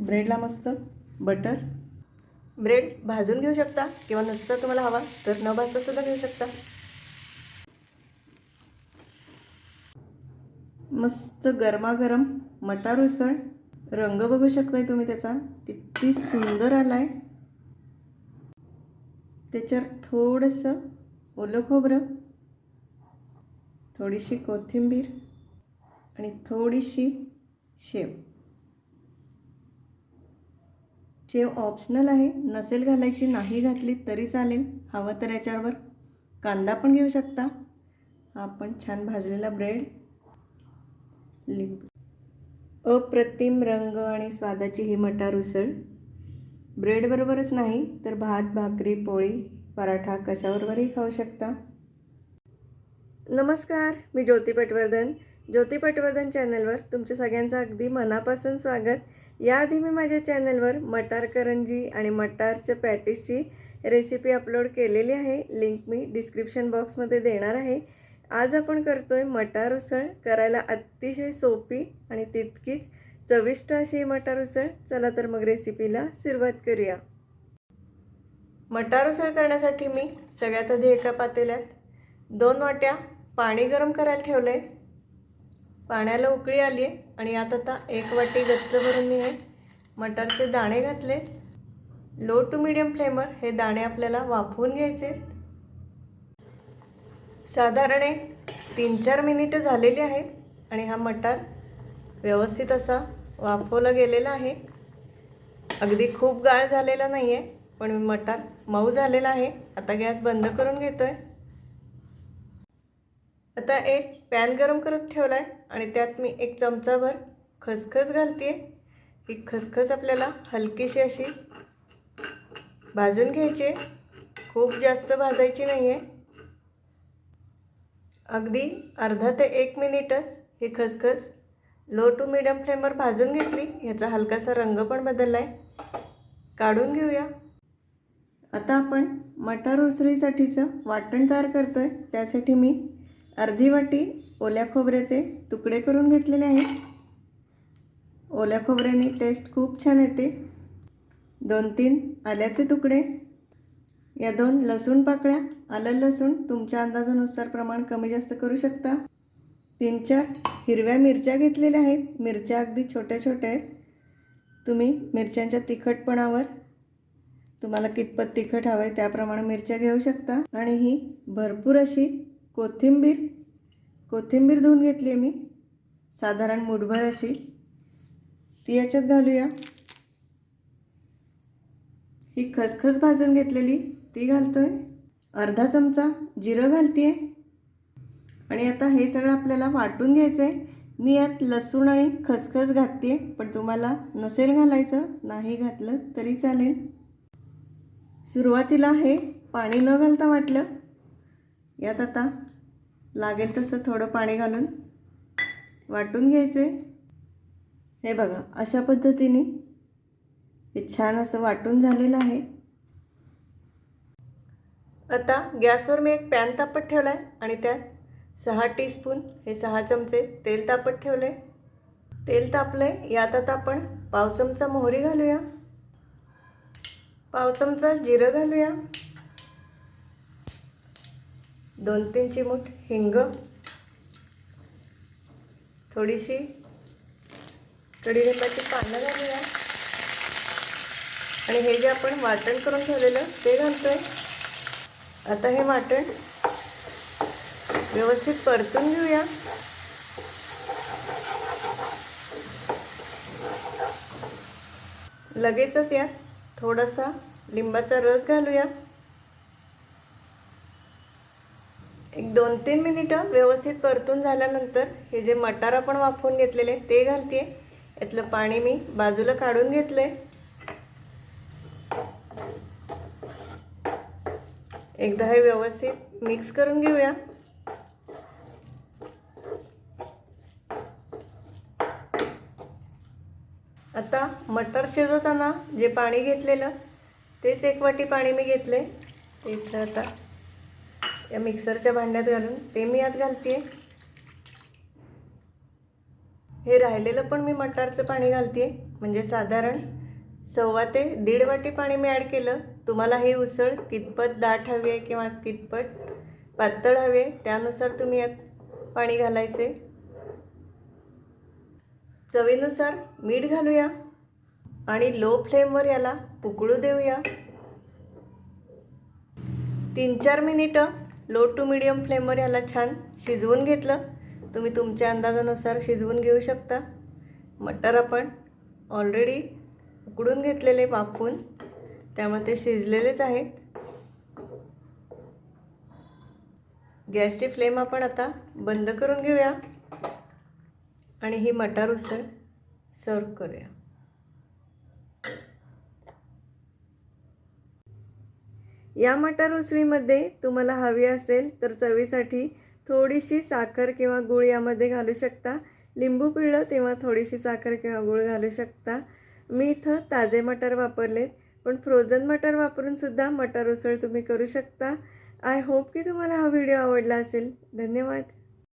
ब्रेडला मस्त butter. Bread भाजून घेऊ शकता किंवा नुसतं तुम्हाला हवा तर न भाजता सुद्धा घेऊ शकता. मस्त गरमागरम मटार उसळ. रंग बघू शकताय तुम्ही त्याचा. किती सुंदर आलाय. त्याच्यावर थोडंसं ओलं खोबरं थोडीशी कोथिंबीर आणि थोडीशी शेव. चेव ऑप्शनल आहे नसेल घालायची नाही घातली तरी चालेल. हवं तर याच्यावर कांदा पण घेऊ शकता. आपण छान भाजलेला ब्रेड लिंबू. अप्रतिम रंग आणि स्वादाची ही मटार उसळ. ब्रेडबरोबरच नाही तर भात भाकरी पोळी पराठा कशाबरोबरही खाऊ शकता. नमस्कार मी ज्योती पटवर्धन. ज्योती पटवर्धन चॅनलवर तुमच्या सगळ्यांचं अगदी मनापासून स्वागत. याआधी मी माझ्या चॅनलवर मटार करंजी आणि मटारच्या पॅटीसची रेसिपी अपलोड केलेली आहे. लिंक मी डिस्क्रिप्शन बॉक्समध्ये देणार आहे. आज आपण करतो आहे मटार उसळ. करायला अतिशय सोपी आणि तितकीच चविष्ट अशी मटार उसळ. चला तर मग रेसिपीला सुरुवात करूया. मटार उसळ करण्यासाठी मी सगळ्यात आधी एका पातेल्यात दोन वाट्या पाणी गरम करायला ठेवलं आहे पाण्याला उकळी आली आहे आणि यात आता एक वाटी गच्च भरून मी हे मटारचे दाणे घातले. लो टू मिडियम फ्लेमवर हे दाणे आपल्याला वाफवून घ्यायचे. साधारण एक तीन चार मिनिटं झालेली आहेत आणि हा मटार व्यवस्थित असा वाफवला गेलेला आहे. अगदी खूप गाळ झालेला नाही आहे पण मटार मऊ झालेला आहे. आता गॅस बंद करून घेतो आहे आता एक पॅन गरम करत ठेवला आहे आणि त्यात मी एक चमचाभर खसखस घालते आहे ही खसखस आपल्याला हलकीशी अशी भाजून घ्यायची आहे. खूप जास्त भाजायची नाही आहे अगदी अर्धा ते एक मिनिटच ही खसखस लो टू मिडियम फ्लेमवर भाजून घेतली. ह्याचा हलकासा रंग पण बदलला आहे काढून घेऊया. आता आपण मटार उसळीसाठीचं वाटण तयार करतो आहे त्यासाठी मी अर्धी वाटी ओल्या खोबऱ्याचे तुकडे करून घेतलेले आहेत. ओल्या खोबऱ्याने टेस्ट खूप छान येते. दोन तीन आल्याचे तुकडे. या दोन लसूण पाकळ्या आलं लसूण तुमच्या अंदाजानुसार प्रमाण कमी जास्त करू शकता. तीन चार हिरव्या मिरच्या घेतलेल्या आहेत. मिरच्या अगदी छोट्या छोट्या आहेत. तुम्ही मिरच्यांच्या तिखटपणावर तुम्हाला कितपत तिखट हवं आहे त्याप्रमाणे मिरच्या घेऊ शकता. आणि ही भरपूर अशी कोथिंबीर कोथिंबीर धुवून घेतली आहे मी साधारण मुठभर अशी. ती याच्यात घालूया. ही खसखस भाजून घेतलेली ती घालतोय. अर्धा चमचा जिरं घालते आणि आता हे सगळं आपल्याला वाटून घ्यायचं आहे मी यात लसूण आणि खसखस घातते पण तुम्हाला नसेल घालायचं नाही घातलं तरी चालेल. सुरुवातीला हे पाणी न घालता वाटलं यात आता लागेल तसं थोडं पाणी घालून वाटून घ्यायचे. हे बघा अशा पद्धतीने हे छान असं वाटून झालेलं आहे. आता गॅसवर मी एक पॅन तापत ठेवला आहे आणि त्यात सहा टीस्पून हे सहा चमचे तेल तापत ठेवले तेल तापलं आहे यात आता आपण पाव चमचा मोहरी घालूया. पाव चमचा जिरं घालूया. दोन तीन चिमूट हिंग. थोडीशी कडीलिंबाची पानं घालूया. आणि हे जे आपण वाटण करून ठेवलेलं ते घालतोय. आता हे वाटण व्यवस्थित परतून घेऊया. लगेचच यात थोडासा लिंबाचा रस घालूया. एक दोन तीन मिनिटं व्यवस्थित परतून झाल्यानंतर हे जे मटार आपण वाफवून घेतलेले ते घालते यातलं पाणी मी बाजूला काढून घेतलं एकदा हे व्यवस्थित मिक्स करून घेऊया. आता मटर शिजवताना जे पाणी घेतलेलं तेच एक वाटी पाणी मी घेतले ते इथलं आता या मिक्सरच्या भांड्यात घालून ते मी आत घालते हे राहिलेलं पण मी मटारचं पाणी घालते म्हणजे साधारण सव्वा ते दीड वाटी पाणी मी ॲड केलं. तुम्हाला ही उसळ कितपत दाट हवी आहे किंवा कितपत पातळ हवी आहे त्यानुसार तुम्ही यात पाणी घालायचे. चवीनुसार मीठ घालूया आणि लो फ्लेमवर याला उकळू देऊया. तीन चार मिनिटं लो टू मिडियम फ्लेमवर याला छान शिजवून घेतलं. तुम्ही तुमच्या अंदाजानुसार शिजवून घेऊ शकता. मटर आपण ऑलरेडी उकडून घेतलेले वाफवून त्यामुळे ते शिजलेलेच आहेत. गॅसची फ्लेम आपण आता बंद करून घेऊया. आणि ही मटार उसळ सर्व करूया. या मटार उसळीमध्ये तुम्हाला हवी असेल तर चवीसाठी थोडीशी साखर किंवा गूळ यामध्ये घालू शकता. लिंबू पिळलं तेव्हा थोडीशी साखर किंवा गूळ घालू शकता. मी इथं ताजे मटार वापरलेत पण फ्रोझन मटार वापरून सुद्धा मटार उसळ तुम्ही करू शकता. आय होप की तुम्हाला हा व्हिडिओ आवडला असेल. धन्यवाद.